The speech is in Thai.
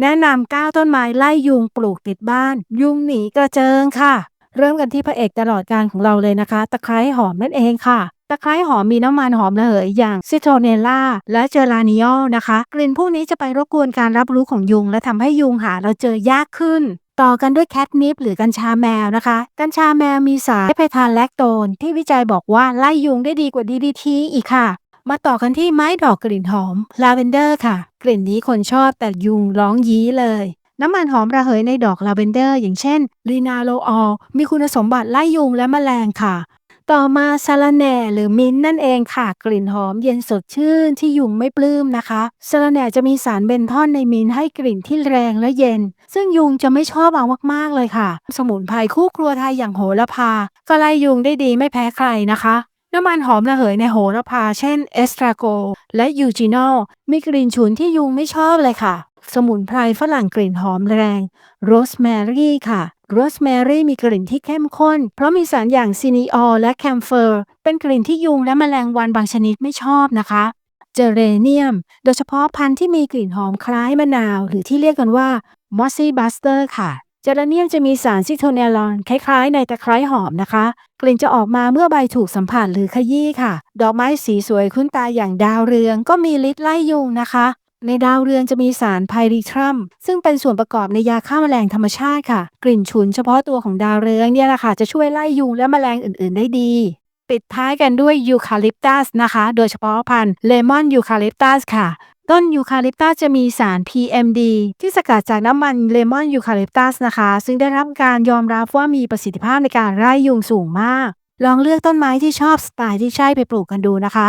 แนะนำก้าวต้นไม้ไล่ยุงปลูกติดบ้าน ยุงหนีกระเจิงค่ะ เริ่มกันที่พระเอกตลอดการของเราเลยนะคะ ตะไคร้หอมนั่นเองค่ะตะไคร้หอมมีน้ำมันหอมระเหยอย่างซิโทเนล่าและเจอรานิอลนะคะ กลิ่นพวกนี้จะไปรบกวนการรับรู้ของยุง และทำให้ยุงหาเราเจอยากขึ้น ต่อกันด้วยแคทนิปหรือกัญชาแมวนะคะ กัญชาแมวมีสารไพทานแลคโตน ที่วิจัยบอกว่าไล่ยุงได้ดีกว่า DDT อีกค่ะ มาต่อกันที่ไม้ดอกกลิ่นหอมลาเวนเดอร์ค่ะ กลิ่นนี้คนชอบแต่ยุงร้องยี้เลย น้ำมันหอมระเหยในดอกลาเวนเดอร์ อย่างเช่นลีนาโลออลมีคุณสมบัติไล่ยุงและแมลงค่ะ ต่อมาซาลาแหน่หรือมิ้นนั่นเองค่ะ กลิ่นหอมเย็นสดชื่นที่ยุงไม่ปลื้มนะคะซาลาแหน่จะมีสารเบนทอนในมิ้นให้กลิ่นที่แรงและเย็น ซึ่งยุงจะไม่ชอบเอามากๆเลยค่ะ สมุนไพรคู่ครัวไทยอย่างโหระพา ก็ไล่ยุงได้ดีไม่แพ้ใครนะคะ น้ำมันหอมระเหยในโหระพาเช่นเอสตราโกและยูจิโนมีกลิ่นฉุนที่ยุงไม่ชอบเลยค่ะ สมุนไพรฝรั่งกลิ่นหอมแรงโรสแมรี่ค่ะโรสแมรี่มีกลิ่นที่เข้มข้น เพราะมีสารอย่างซินิออลและแคมเฟอร์ เป็นกลิ่นที่ยุงและแมลงวันบางชนิดไม่ชอบนะคะ เจเรเนียม โดยเฉพาะพันธุ์ที่มีกลิ่นหอมคล้ายมะนาว หรือที่เรียกกันว่ามอสซี่บัสเตอร์ค่ะ เจเรเนียมจะมีสารซิโทเนลอนคล้ายๆ ในตะไคร้หอมนะคะ กลิ่นจะออกมาเมื่อใบถูกสัมผัสหรือขยี้ค่ะ ดอกไม้สีสวยคุ้นตาอย่างดาวเรืองก็มีฤทธิ์ไล่ยุงนะคะ ในดาวเรืองจะมีสารไพริทรัม ซึ่งเป็นส่วนประกอบในยาฆ่าแมลงธรรมชาติค่ะ กลิ่นฉุนเฉพาะตัวของดาวเรืองเนี่ยแหละค่ะจะช่วยไล่ยุงและแมลงอื่นๆ ได้ดีปิดท้ายกันด้วยยูคาลิปตัสนะคะ โดยเฉพาะพันธุ์เลมอนยูคาลิปตัสค่ะ ต้นยูคาลิปตัสจะมีสาร PMD ที่สกัดจากน้ำมันเลมอนยูคาลิปตัสนะคะ ซึ่งได้รับการยอมรับว่ามีประสิทธิภาพในการไล่ยุงสูงมาก ลองเลือกต้นไม้ที่ชอบสไตล์ที่ใช่ไปปลูกกันดูนะคะ